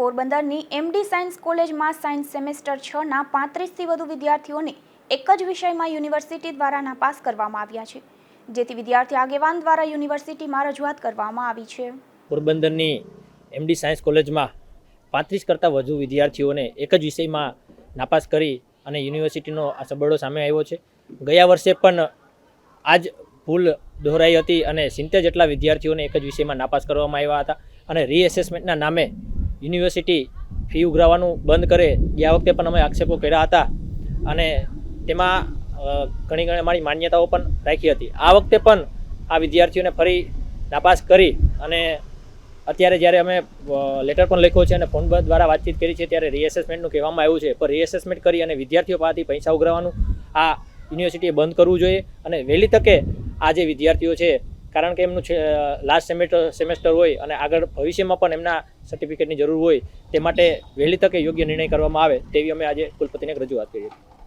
પોરબંદરની MD science કોલેજમાં science semester છના પાંત્રીસથી વધુ વિદ્યાર્થીઓને એક જ વિષયમાં યુનિવર્સિટી દ્વારા નાપાસ કરવામાં આવ્યા છે, જેથી વિદ્યાર્થી આગેવાન દ્વારા યુનિવર્સિટીમાં રજૂઆત કરવામાં આવી છે. પોરબંદરની એમડી સાયન્સ કોલેજમાં પાંત્રીસ કરતાં વધુ વિદ્યાર્થીઓને એક જ વિષયમાં નાપાસ કરી અને યુનિવર્સિટીનો આ સબળો સામે આવ્યો છે. ગયા વર્ષે પણ આ જ ભૂલ દોહરાઈ હતી અને સિત્તેર જેટલા વિદ્યાર્થીઓને એક જ વિષયમાં નાપાસ કરવામાં આવ્યા હતા અને રીએસેસમેન્ટના નામે યુનિવર્સિટી ફી ઉઘરાવવાનું બંધ કરે ગયા વખતે પણ અમે આક્ષેપો કર્યા હતા. અને તેમાં ઘણી ઘણી અમારી માન્યતાઓ પણ રાખી હતી. આ વખતે પણ આ વિદ્યાર્થીઓને ફરી નાપાસ કરી અને અત્યારે જ્યારે અમે લેટર પણ લખ્યો છે અને ફોન દ્વારા વાતચીત કરી છે ત્યારે રીએસેસમેન્ટનું કહેવામાં આવ્યું છે. પણ રીએસેસમેન્ટ કરી અને વિદ્યાર્થીઓ પાસેથી પૈસા ઉઘરાવવાનું આ યુનિવર્સિટીએ બંધ કરવું જોઈએ. અને વહેલી તકે આ જે વિદ્યાર્થીઓ છે કારણ કે એમનું લાસ્ટ સેમેસ્ટર સેમેસ્ટર હોય અને આગળ ભવિષ્યમાં પણ એમના સર્ટિફિકેટની જરૂર હોય તે માટે વહેલી તકે યોગ્ય નિર્ણય કરવામાં આવે તેવી અમે આજે કુલપતિને રજૂઆત કરી હતી.